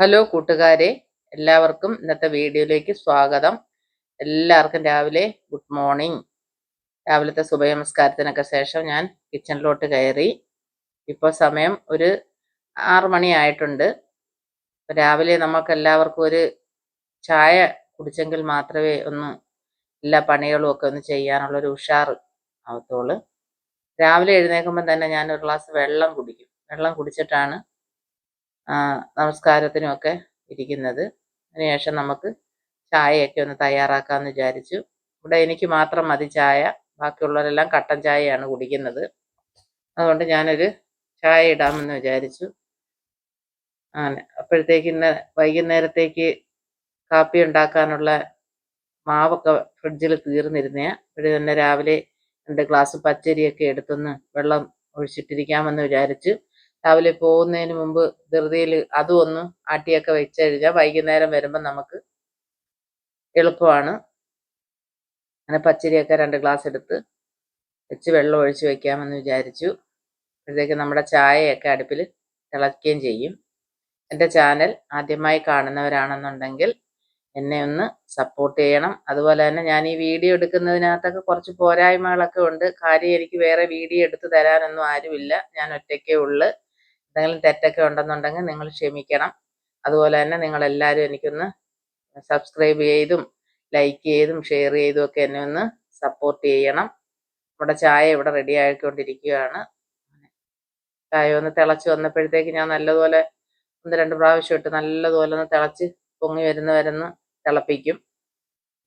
Hello കൂട്ടുകാരെ എല്ലാവർക്കും ഇന്നത്തെ വീഡിയോയിലേക്ക് സ്വാഗതം. എല്ലാവർക്കും രാവിലെ ഗുഡ് മോർണിംഗ്. രാവിലത്തെ സുഭനമസ്കാരത്തിനൊക്കെ ശേഷം ഞാൻ കിച്ചണിലോട്ട് കയറി. ഇപ്പോൾ സമയം ഒരു ആറു മണിയായിട്ടുണ്ട് രാവിലെ നമുക്ക് എല്ലാവർക്കും ഒരു ചായ കുടിച്ചെങ്കിൽ മാത്രമേ ഒന്ന് എല്ലാ പണികളും ഒക്കെ ഒന്ന് ചെയ്യാനുള്ള ഒരു ഉഷാർ ആവത്തുള്ളൂ. രാവിലെ എഴുന്നേൽക്കുമ്പോൾ തന്നെ ഞാൻ ഒരു ഗ്ലാസ് വെള്ളം കുടിക്കും. വെള്ളം കുടിച്ചിട്ടാണ് നമസ്കാരത്തിനും ഒക്കെ ഇരിക്കുന്നത്. അതിനുശേഷം നമുക്ക് ചായയൊക്കെ ഒന്ന് തയ്യാറാക്കാമെന്ന് വിചാരിച്ചു. ഇവിടെ എനിക്ക് മാത്രം മതി ചായ. ബാക്കിയുള്ളവരെല്ലാം കട്ടൻ ചായയാണ് കുടിക്കുന്നത്. അതുകൊണ്ട് ഞാനൊരു ചായ ഇടാമെന്ന് വിചാരിച്ചു. അങ്ങനെ. അപ്പോഴത്തേക്ക് ഇന്ന് വൈകുന്നേരത്തേക്ക് കാപ്പി ഉണ്ടാക്കാനുള്ള മാവൊക്കെ ഫ്രിഡ്ജിൽ തീർന്നിരുന്നേ അപ്പോഴേ തന്നെ രാവിലെ രണ്ട് ഗ്ലാസ് പച്ചരിയൊക്കെ എടുത്തൊന്ന് വെള്ളം ഒഴിച്ചിട്ടിരിക്കാമെന്ന് വിചാരിച്ചു. രാവിലെ പോകുന്നതിന് മുമ്പ് ധൃതിയിൽ അതും ഒന്ന് ആട്ടിയൊക്കെ വെച്ച് കഴിഞ്ഞാൽ വൈകുന്നേരം വരുമ്പോൾ നമുക്ക് എളുപ്പമാണ്. അങ്ങനെ പച്ചരിയൊക്കെ രണ്ട് ഗ്ലാസ് എടുത്ത് വെച്ച് വെള്ളം ഒഴിച്ച് വെക്കാമെന്ന് വിചാരിച്ചു. അപ്പോഴത്തേക്ക് നമ്മുടെ ചായയൊക്കെ അടുപ്പിൽ തിളയ്ക്കുകയും ചെയ്യും. എന്റെ ചാനൽ ആദ്യമായി കാണുന്നവരാണെന്നുണ്ടെങ്കിൽ എന്നെ ഒന്ന് സപ്പോർട്ട് ചെയ്യണം. അതുപോലെ തന്നെ ഞാൻ ഈ വീഡിയോ എടുക്കുന്നതിനകത്തൊക്കെ കുറച്ച് പോരായ്മകളൊക്കെ ഉണ്ട്. കാര്യം എനിക്ക് വേറെ വീഡിയോ എടുത്ത് തരാനൊന്നും ആരുമില്ല. ഞാൻ ഒറ്റയ്ക്കേ ഉള്ളു. എന്തെങ്കിലും തെറ്റൊക്കെ ഉണ്ടെന്നുണ്ടെങ്കിൽ നിങ്ങൾ ക്ഷമിക്കണം. അതുപോലെ തന്നെ നിങ്ങളെല്ലാവരും എനിക്കൊന്ന് സബ്സ്ക്രൈബ് ചെയ്തും ലൈക്ക് ചെയ്തും ഷെയർ ചെയ്തും ഒക്കെ എന്നെ ഒന്ന് സപ്പോർട്ട് ചെയ്യണം. നമ്മുടെ ചായ ഇവിടെ റെഡി ആയിക്കൊണ്ടിരിക്കുകയാണ്. ചായ ഒന്ന് തിളച്ച് വന്നപ്പോഴത്തേക്ക് ഞാൻ നല്ലതുപോലെ ഒന്ന് രണ്ട് പ്രാവശ്യം ഇട്ട് നല്ലതുപോലെ ഒന്ന് തിളച്ച് പൊങ്ങി വരുന്ന വരുന്ന തിളപ്പിക്കും.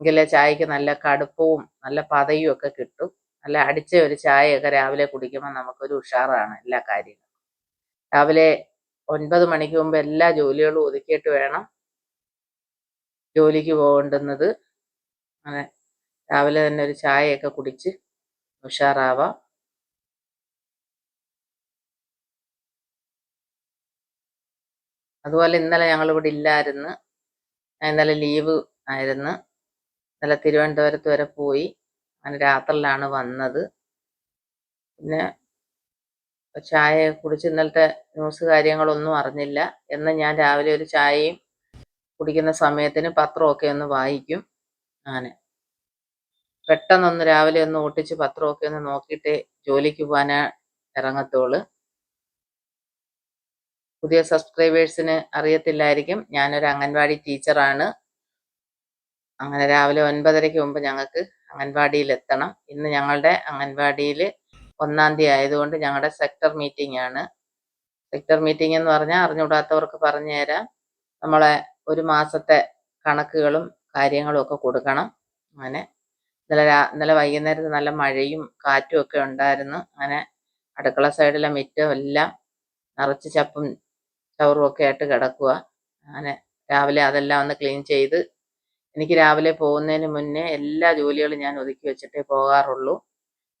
എങ്കിലേ ചായക്ക് നല്ല കടുപ്പവും നല്ല പതയും ഒക്കെ കിട്ടും. നല്ല അടിച്ച ഒരു ചായയൊക്കെ രാവിലെ കുടിക്കുമ്പോൾ നമുക്കൊരു ഉഷാറാണ് എല്ലാ കാര്യങ്ങളും. രാവിലെ ഒൻപത് മണിക്ക് മുമ്പ് എല്ലാ ജോലികളും ഒതുക്കിയിട്ട് വേണം ജോലിക്ക് പോകേണ്ടുന്നത്. അങ്ങനെ രാവിലെ തന്നെ ഒരു ചായയൊക്കെ കുടിച്ച് ഉഷാറാവാം. അതുപോലെ ഇന്നലെ ഞങ്ങളിവിടെ ഇല്ലായിരുന്നു. ഇന്നലെ ലീവ് ആയിരുന്നു. ഇന്നലെ തിരുവനന്തപുരത്ത് വരെ പോയി. അങ്ങനെ രാത്രിയിലാണ് വന്നത്. പിന്നെ ചായ കുടിച്ച് ഇന്നലത്തെ ന്യൂസ് കാര്യങ്ങളൊന്നും അറിഞ്ഞില്ല. എന്ന് ഞാൻ രാവിലെ ഒരു ചായയും കുടിക്കുന്ന സമയത്തിന് പത്രമൊക്കെ ഒന്ന് വായിക്കും. അങ്ങനെ. പെട്ടെന്നൊന്ന് രാവിലെ ഒന്ന് ഓട്ടിച്ച് പത്രമൊക്കെ ഒന്ന് നോക്കിയിട്ട് ജോലിക്ക് പോകാനാ ഇറങ്ങത്തോൾ പുതിയ സബ്സ്ക്രൈബേഴ്സിന് അറിയത്തില്ലായിരിക്കും. ഞാനൊരു അംഗൻവാടി ടീച്ചറാണ്. അങ്ങനെ രാവിലെ ഒൻപതരയ്ക്ക് മുമ്പ് ഞങ്ങൾക്ക് അംഗൻവാടിയിൽ എത്തണം ഇന്ന് ഞങ്ങളുടെ അംഗൻവാടിയിൽ ഒന്നാം തീയതി ആയതുകൊണ്ട് ഞങ്ങളുടെ സെക്ടർ മീറ്റിംഗ് ആണ്. സെക്ടർ മീറ്റിംഗ് എന്ന് പറഞ്ഞാൽ അറിഞ്ഞുകൂടാത്തവർക്ക് പറഞ്ഞു തരാം. നമ്മളെ ഒരു മാസത്തെ കണക്കുകളും കാര്യങ്ങളും ഒക്കെ കൊടുക്കണം. അങ്ങനെ ഇന്നലെ ഇന്നലെ വൈകുന്നേരത്ത് നല്ല മഴയും കാറ്റും ഒക്കെ ഉണ്ടായിരുന്നു. അങ്ങനെ അടുക്കള സൈഡിലെ മിറ്റം എല്ലാം നിറച്ച് ചപ്പും ചവറും ഒക്കെ ആയിട്ട് കിടക്കുക അങ്ങനെ രാവിലെ അതെല്ലാം ഒന്ന് ക്ലീൻ ചെയ്ത് എനിക്ക് രാവിലെ പോകുന്നതിന് മുന്നേ എല്ലാ ജോലികളും ഞാൻ ഒതുക്കി വെച്ചിട്ടേ പോകാറുള്ളൂ.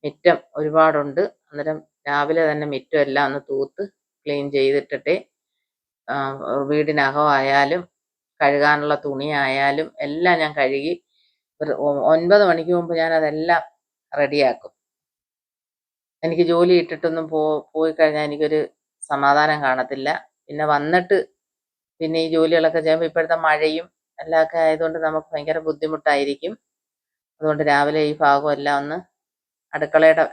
മിറ്റം ഒരുപാടുണ്ട്. അന്നേരം രാവിലെ തന്നെ മിറ്റം എല്ലാം ഒന്ന് തൂത്ത് ക്ലീൻ ചെയ്തിട്ടിട്ട് വീടിനകമായാലും കഴുകാനുള്ള തുണിയായാലും എല്ലാം ഞാൻ കഴുകി ഒൻപത് മണിക്ക് മുമ്പ് ഞാൻ അതെല്ലാം റെഡിയാക്കും. എനിക്ക് ജോലി ഇട്ടിട്ടൊന്നും പോ പോയി കഴിഞ്ഞാൽ എനിക്കൊരു സമാധാനം കാണത്തില്ല. പിന്നെ വന്നിട്ട് പിന്നെ ഈ ജോലികളൊക്കെ ചെയ്യുമ്പോൾ ഇപ്പോഴത്തെ മഴയും എല്ലാം ഒക്കെ ആയതുകൊണ്ട് നമുക്ക് ഭയങ്കര ബുദ്ധിമുട്ടായിരിക്കും. അതുകൊണ്ട് രാവിലെ ഈ ഭാഗം എല്ലാം ഒന്ന് അടുക്കളയുടെ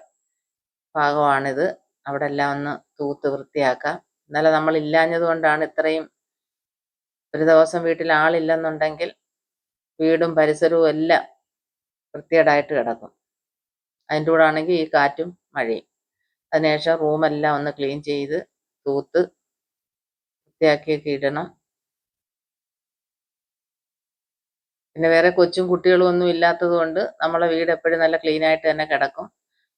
ഭാഗമാണിത്. അവിടെ എല്ലാം ഒന്ന് തൂത്ത് വൃത്തിയാക്കാം. ഇന്നലെ നമ്മൾ ഇല്ലാഞ്ഞത് കൊണ്ടാണ് ഇത്രയും ഒരു ദിവസം വീട്ടിൽ ആളില്ലെന്നുണ്ടെങ്കിൽ വീടും പരിസരവും എല്ലാം വൃത്തികേടായിട്ട് കിടക്കും. അതിന്റെ കൂടെ ആണെങ്കിൽ ഈ കാറ്റും മഴയും. അതിനുശേഷം റൂമെല്ലാം ഒന്ന് ക്ലീൻ ചെയ്ത് തൂത്ത് വൃത്തിയാക്കിയൊക്കെ ഇടണം. പിന്നെ വേറെ കൊച്ചും കുട്ടികളും ഒന്നും ഇല്ലാത്തത് കൊണ്ട് നമ്മളെ വീട് എപ്പോഴും നല്ല ക്ലീൻ ആയിട്ട് തന്നെ കിടക്കും.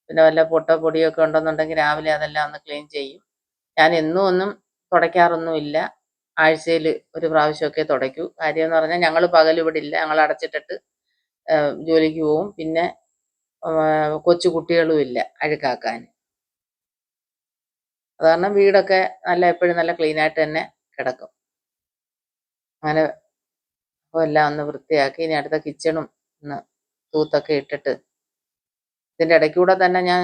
പിന്നെ വല്ല പൊട്ട പൊടിയൊക്കെ ഉണ്ടെന്നുണ്ടെങ്കിൽ രാവിലെ അതെല്ലാം ഒന്ന് ക്ലീൻ ചെയ്യും. ഞാൻ എന്നും ഒന്നും തുടയ്ക്കാറൊന്നുമില്ല. ആഴ്ചയിൽ ഒരു പ്രാവശ്യമൊക്കെ തുടയ്ക്കൂ. കാര്യം എന്ന് പറഞ്ഞാൽ ഞങ്ങൾ പകൽ ഇവിടെ ഇല്ല. ഞങ്ങൾ അടച്ചിട്ടിട്ട് ജോലിക്ക് പോവും. പിന്നെ കൊച്ചു കുട്ടികളും ഇല്ല അഴുക്കാക്കാൻ. അത് കാരണം വീടൊക്കെ നല്ല എപ്പോഴും നല്ല ക്ലീൻ ആയിട്ട് തന്നെ കിടക്കും. അങ്ങനെ അപ്പോൾ എല്ലാം ഒന്ന് വൃത്തിയാക്കി. ഇനി അടുത്ത കിച്ചണും ഒന്ന് തൂത്തൊക്കെ ഇട്ടിട്ട് ഇതിന്റെ ഇടയ്ക്കൂടെ തന്നെ ഞാൻ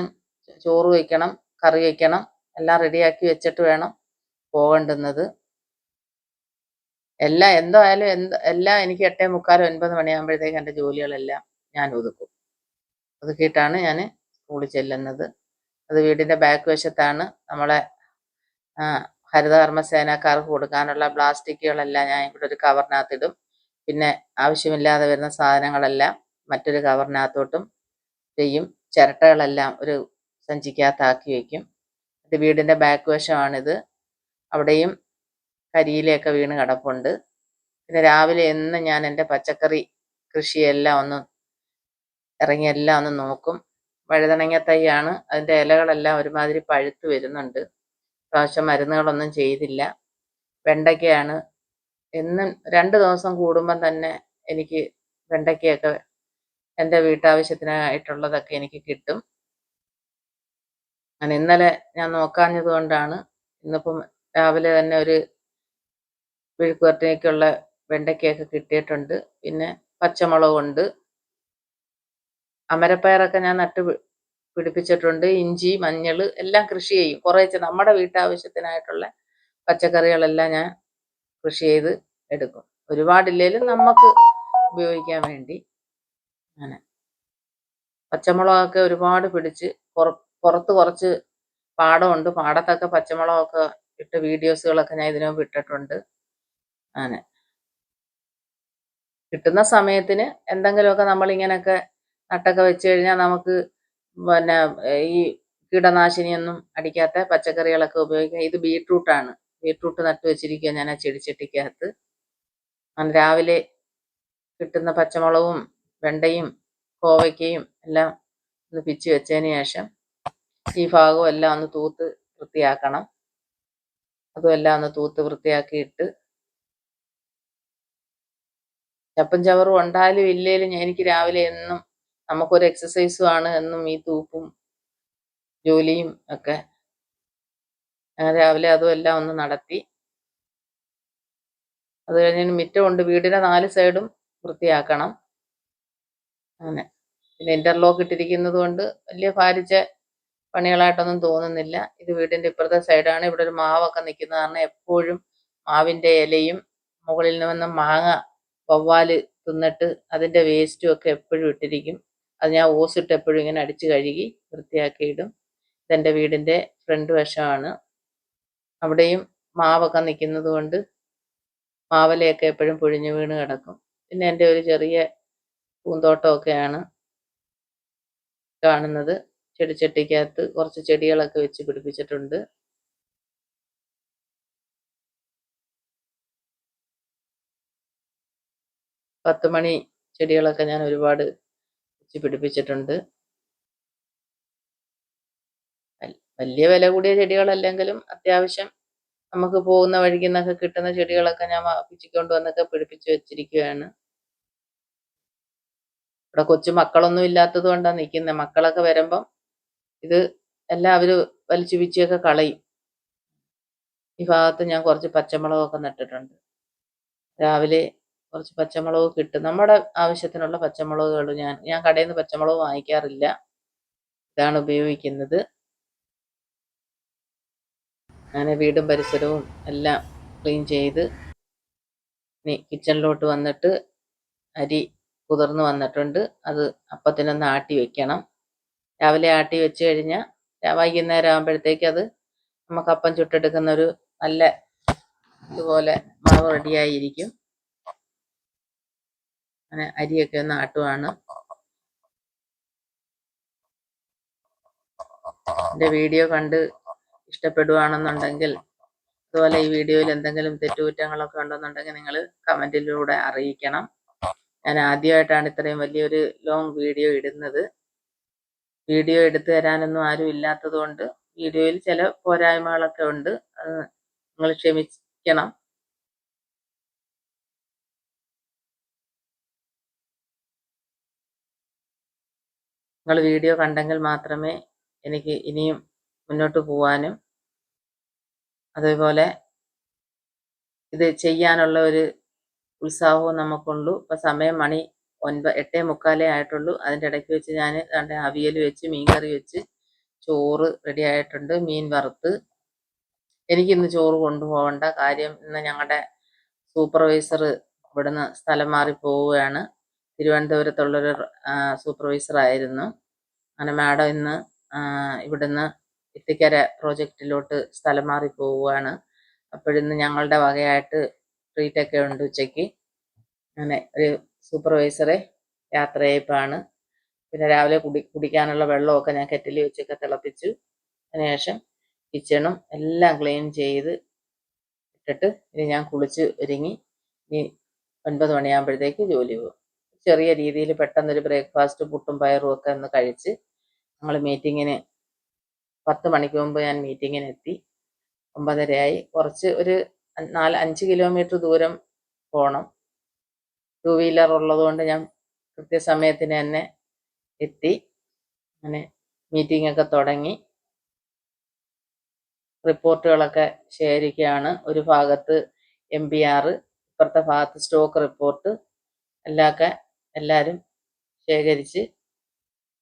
ചോറ് വയ്ക്കണം കറി വയ്ക്കണം എല്ലാം റെഡിയാക്കി വെച്ചിട്ട് വേണം പോകേണ്ടുന്നത്. എല്ലാം എന്തായാലും എന്ത് എല്ലാം എനിക്ക് എട്ടേ മുക്കാലും ഒൻപത് മണിയാകുമ്പോഴത്തേക്ക് എന്റെ ജോലികളെല്ലാം ഞാൻ ഒതുക്കും. ഒതുക്കിയിട്ടാണ് ഞാൻ സ്കൂളിൽ ചെല്ലുന്നത്. അത് വീടിന്റെ ബാക്ക് വശത്താണ് നമ്മളെ ഹരിതകർമ്മ സേനക്കാർക്ക് കൊടുക്കാനുള്ള പ്ലാസ്റ്റിക്കുകളെല്ലാം ഞാൻ ഇവിടെ ഒരു കവറിനകത്തിടും പിന്നെ ആവശ്യമില്ലാതെ വരുന്ന സാധനങ്ങളെല്ലാം മറ്റൊരു കവറിനകത്തോട്ടും ചെയ്യും. ചിരട്ടകളെല്ലാം ഒരു സഞ്ചിക്കകത്താക്കി വയ്ക്കും ഇത് വീടിന്റെ ബാക്ക് വശമാണിത്. അവിടെയും കരിയിലയൊക്കെ വീണ് കിടപ്പുണ്ട്. പിന്നെ രാവിലെ എന്നും ഞാൻ എന്റെ പച്ചക്കറി കൃഷിയെല്ലാം ഒന്ന് ഇറങ്ങി എല്ലാം ഒന്ന് നോക്കും. വഴുതണങ്ങ തൈയാണ്. അതിന്റെ ഇലകളെല്ലാം ഒരുമാതിരി പഴുത്ത് വരുന്നുണ്ട്. പ്രാവശ്യം മരുന്നുകളൊന്നും ചെയ്തില്ല. വെണ്ടയ്ക്കയാണ് എന്നും രണ്ട് ദിവസം കൂടുമ്പം തന്നെ എനിക്ക് വെണ്ടയ്ക്കയൊക്കെ എന്റെ വീട്ടാവശ്യത്തിനായിട്ടുള്ളതൊക്കെ എനിക്ക് കിട്ടും. ഞാൻ ഇന്നലെ ഞാൻ നോക്കാഞ്ഞത് കൊണ്ടാണ് ഇന്നിപ്പം രാവിലെ തന്നെ ഒരു മെഴുക്കുവരട്ടിലേക്കുള്ള വെണ്ടയ്ക്കയൊക്കെ കിട്ടിയിട്ടുണ്ട്. പിന്നെ പച്ചമുളകുണ്ട്. അമരപ്പയറൊക്കെ ഞാൻ നട്ട് പിടിപ്പിച്ചിട്ടുണ്ട്. ഇഞ്ചി മഞ്ഞൾ എല്ലാം കൃഷി ചെയ്യും. കുറേശ്ശെ നമ്മുടെ വീട്ടാവശ്യത്തിനായിട്ടുള്ള പച്ചക്കറികളെല്ലാം ഞാൻ കൃഷി ചെയ്ത് എടുക്കും. ഒരുപാടില്ലേലും നമുക്ക് ഉപയോഗിക്കാൻ വേണ്ടി. അങ്ങനെ. പച്ചമുളകൊക്കെ ഒരുപാട് പിടിച്ച് പുറ- പുറത്ത് കുറച്ച് പാടമുണ്ട്. പാടത്തൊക്കെ പച്ചമുളകൊക്കെ ഇട്ട് വീഡിയോസുകളൊക്കെ ഞാൻ ഇതിനു ഇട്ടിട്ടുണ്ട്. അങ്ങനെ. കിട്ടുന്ന സമയത്തിന് എന്തെങ്കിലുമൊക്കെ നമ്മളിങ്ങനെയൊക്കെ നട്ടൊക്കെ വെച്ച് കഴിഞ്ഞാൽ നമുക്ക് പിന്നെ ഈ കീടനാശിനിയൊന്നും അടിക്കാത്ത പച്ചക്കറികളൊക്കെ ഉപയോഗിക്കാം. ഇത് ബീട്രൂട്ടാണ്. ബീട്രൂട്ട് നട്ടു വെച്ചിരിക്കുക ഞാൻ ആ ചെടിച്ചട്ടിക്കകത്ത്. അങ്ങനെ രാവിലെ കിട്ടുന്ന പച്ചമുളകും വെണ്ടയും കോവയ്ക്കയും എല്ലാം ഒന്ന് പിച്ചു വെച്ചതിന് ശേഷം ഈ ഭാഗവും എല്ലാം ഒന്ന് തൂത്ത് വൃത്തിയാക്കണം. അതും എല്ലാം ഒന്ന് തൂത്ത് വൃത്തിയാക്കിയിട്ട് ചപ്പും ചവറും ഉണ്ടായാലും ഇല്ലേലും എനിക്ക് രാവിലെ എന്നും നമുക്കൊരു എക്സസൈസും ആണ് എന്നും ഈ തൂപ്പും ജോലിയും ഒക്കെ രാവിലെ അതും എല്ലാം ഒന്ന് നടത്തി. അത് കഴിഞ്ഞ് മിറ്റമുണ്ട് വീടിന്റെ നാല് സൈഡും വൃത്തിയാക്കണം. അങ്ങനെ. പിന്നെ ഇന്റർലോക്ക് ഇട്ടിരിക്കുന്നത് കൊണ്ട് വലിയ ഭാരിച്ച പണികളായിട്ടൊന്നും തോന്നുന്നില്ല. ഇത് വീടിന്റെ ഇപ്പുറത്തെ സൈഡാണ്. ഇവിടെ ഒരു മാവൊക്കെ നിൽക്കുന്നത് കാരണം എപ്പോഴും മാവിന്റെ ഇലയും മുകളിൽ നിന്ന് മാങ്ങ വവ്വാൽ തിന്നിട്ട് അതിന്റെ വേസ്റ്റും ഒക്കെ എപ്പോഴും ഇട്ടിരിക്കും. അത് ഞാൻ ഓസിട്ട് എപ്പോഴും ഇങ്ങനെ അടിച്ച് കഴുകി വൃത്തിയാക്കി ഇടും. ഇതെന്റെ വീടിന്റെ ഫ്രണ്ട് വശമാണ്. അവിടെയും മാവൊക്കെ നിൽക്കുന്നത് കൊണ്ട് മാവലയൊക്കെ എപ്പോഴും പൊഴിഞ്ഞു വീണ് കിടക്കും. പിന്നെ എന്റെ ഒരു ചെറിയ പൂന്തോട്ടമൊക്കെയാണ് കാണുന്നത്. ചെടിച്ചട്ടിക്കകത്ത് കുറച്ച് ചെടികളൊക്കെ വെച്ച് പിടിപ്പിച്ചിട്ടുണ്ട്. പത്ത് മണി ചെടികളൊക്കെ ഞാൻ ഒരുപാട് വെച്ച് പിടിപ്പിച്ചിട്ടുണ്ട്. വലിയ വില കൂടിയ ചെടികളല്ലെങ്കിലും അത്യാവശ്യം നമുക്ക് പോകുന്ന വഴിക്ക് നിന്നൊക്കെ കിട്ടുന്ന ചെടികളൊക്കെ ഞാൻ പിച്ചിക്കൊണ്ട് വന്നൊക്കെ പിടിപ്പിച്ചു വെച്ചിരിക്കുകയാണ് ഇവിടെ കൊച്ചു മക്കളൊന്നും ഇല്ലാത്തത് കൊണ്ടാണ് നിൽക്കുന്നത് മക്കളൊക്കെ വരുമ്പം ഇത് എല്ലാം എല്ലാവരും വലിച്ചു പിച്ചിയൊക്കെ കളയും. ഈ ഭാഗത്ത് ഞാൻ കുറച്ച് പച്ചമുളകൊക്കെ നട്ടിട്ടുണ്ട്. രാവിലെ കുറച്ച് പച്ചമുളക് കിട്ടും. നമ്മുടെ ആവശ്യത്തിനുള്ള പച്ചമുളകുകൾ ഞാൻ ഞാൻ കടയിൽ നിന്ന് പച്ചമുളക് വാങ്ങിക്കാറില്ല. ഇതാണ് ഉപയോഗിക്കുന്നത്. അങ്ങനെ വീടും പരിസരവും എല്ലാം ക്ലീൻ ചെയ്ത് ഇനി കിച്ചണിലോട്ട് വന്നിട്ട് അരി കുതിർന്ന് വന്നിട്ടുണ്ട്. അത് അപ്പത്തിനൊന്ന് ആട്ടി വെക്കണം. രാവിലെ ആട്ടി വെച്ച് കഴിഞ്ഞാൽ വൈകുന്നേരം ആകുമ്പോഴത്തേക്ക് അത് നമുക്ക് അപ്പം ചുട്ടെടുക്കുന്ന ഒരു നല്ല ഇതുപോലെ മാവ് റെഡിയായിരിക്കും. അങ്ങനെ അരിയൊക്കെ ഒന്ന് ആട്ടുവാണ്. എന്റെ വീഡിയോ കണ്ട് ഇഷ്ടപ്പെടുവാണെന്നുണ്ടെങ്കിൽ അതുപോലെ ഈ വീഡിയോയിൽ എന്തെങ്കിലും തെറ്റുകുറ്റങ്ങളൊക്കെ ഉണ്ടെന്നുണ്ടെങ്കിൽ നിങ്ങൾ കമന്റിലൂടെ അറിയിക്കണം. ഞാൻ ആദ്യമായിട്ടാണ് ഇത്രയും വലിയൊരു ലോങ് വീഡിയോ ഇടുന്നത്. വീഡിയോ എടുത്തു തരാനൊന്നും ആരും ഇല്ലാത്തത് കൊണ്ട് വീഡിയോയിൽ ചില പോരായ്മകളൊക്കെ ഉണ്ട്. അത് നിങ്ങൾ ക്ഷമിക്കണം. നിങ്ങൾ വീഡിയോ കണ്ടെങ്കിൽ മാത്രമേ എനിക്ക് ഇനിയും മുന്നോട്ട് പോവാനും അതേപോലെ ഇത് ചെയ്യാനുള്ള ഒരു ഉത്സാഹവും നമുക്കുള്ളൂ. ഇപ്പം സമയം മണി ഒൻപ എട്ടേ മുക്കാലേ ആയിട്ടുള്ളൂ. അതിന്റെ ഇടയ്ക്ക് വെച്ച് ഞാൻ രണ്ട് അവിയൽ വെച്ച് മീൻ കറി വെച്ച് ചോറ് റെഡി ആയിട്ടുണ്ട് മീൻ വറുത്ത്. എനിക്കിന്ന് ചോറ് കൊണ്ടുപോകണ്ട കാര്യം ഇന്ന് ഞങ്ങളുടെ സൂപ്പർവൈസർ ഇവിടുന്ന് സ്ഥലം മാറി പോവുകയാണ്. തിരുവനന്തപുരത്തുള്ളൊരു സൂപ്പർവൈസർ ആയിരുന്നു. അങ്ങനെ മാഡം ഇന്ന് ഇവിടുന്ന് ഇത്തിക്കര പ്രോജക്റ്റിലോട്ട് സ്ഥലം മാറി പോവുകയാണ്. അപ്പോഴിന്ന് ഞങ്ങളുടെ വകയായിട്ട് ട്രീറ്റൊക്കെ ഉണ്ട് ഉച്ചയ്ക്ക്. അങ്ങനെ ഒരു സൂപ്പർവൈസറെ യാത്രയപ്പാണ് പിന്നെ രാവിലെ കുടി കുടിക്കാനുള്ള വെള്ളമൊക്കെ ഞാൻ കെറ്റിൽ വെച്ചൊക്കെ തിളപ്പിച്ചു. അതിനുശേഷം കിച്ചണും എല്ലാം ക്ലീൻ ചെയ്ത് ഇട്ടിട്ട് ഇനി ഞാൻ കുളിച്ച് ഒരുങ്ങി ഇനി ഒൻപത് മണിയാകുമ്പോഴത്തേക്ക് ജോലി പോകും. ചെറിയ രീതിയിൽ പെട്ടെന്നൊരു ബ്രേക്ക്ഫാസ്റ്റ് പുട്ടും പയറും ഒക്കെ ഒന്ന് കഴിച്ച് ഞങ്ങൾ മീറ്റിങ്ങിന് പത്ത് മണിക്ക് മുമ്പ് ഞാൻ മീറ്റിങ്ങിന് എത്തി ഒമ്പതരയായി. കുറച്ച് ഒരു നാല് അഞ്ച് കിലോമീറ്റർ ദൂരം പോകണം ടു വീലർ ഉള്ളതുകൊണ്ട് ഞാൻ കൃത്യസമയത്തിന് തന്നെ എത്തി. അങ്ങനെ മീറ്റിംഗ് ഒക്കെ തുടങ്ങി. റിപ്പോർട്ടുകളൊക്കെ ശേഖരിക്കുകയാണ്. ഒരു ഭാഗത്ത് എം പി ആർ ഇപ്പുറത്തെ ഭാഗത്ത് സ്റ്റോക്ക് റിപ്പോർട്ട് എല്ലാമൊക്കെ എല്ലാവരും ശേഖരിച്ച്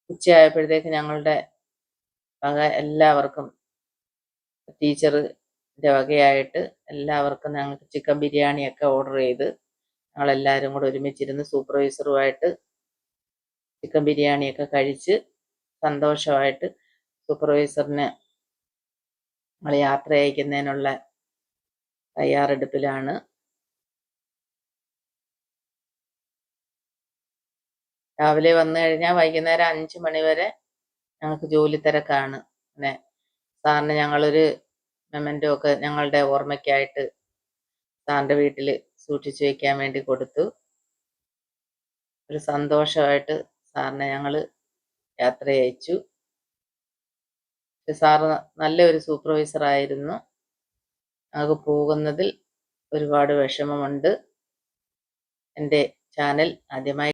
ഉച്ചയായപ്പോഴത്തേക്ക് ഞങ്ങളുടെ വക എല്ലാവർക്കും ടീച്ചറിന്റെ വകയായിട്ട് എല്ലാവർക്കും ഞങ്ങൾക്ക് ചിക്കൻ ബിരിയാണിയൊക്കെ ഓർഡർ ചെയ്ത് ഞങ്ങളെല്ലാവരും കൂടെ ഒരുമിച്ചിരുന്ന് സൂപ്പർവൈസറുമായിട്ട് ചിക്കൻ ബിരിയാണിയൊക്കെ കഴിച്ച് സന്തോഷമായിട്ട് സൂപ്പർവൈസറിന് നമ്മൾ യാത്ര അയക്കുന്നതിനുള്ള തയ്യാറെടുപ്പിലാണ്. രാവിലെ വന്നു കഴിഞ്ഞാൽ വൈകുന്നേരം അഞ്ച് മണി വരെ ഞങ്ങൾക്ക് ജോലി തിരക്കാണ്. പിന്നെ സാറിന് ഞങ്ങളൊരു മെമന്റോ ഒക്കെ ഞങ്ങളുടെ ഓർമ്മയ്ക്കായിട്ട് സാറിന്റെ വീട്ടിൽ സൂക്ഷിച്ചു വയ്ക്കാൻ വേണ്ടി കൊടുത്തു. ഒരു സന്തോഷമായിട്ട് സാറിനെ ഞങ്ങൾ യാത്ര അയച്ചു സാറ് നല്ലൊരു സൂപ്പർവൈസർ ആയിരുന്നു. ഞങ്ങൾക്ക് പോകുന്നതിൽ ഒരുപാട് വിഷമമുണ്ട്. എന്റെ ചാനൽ ആദ്യമായി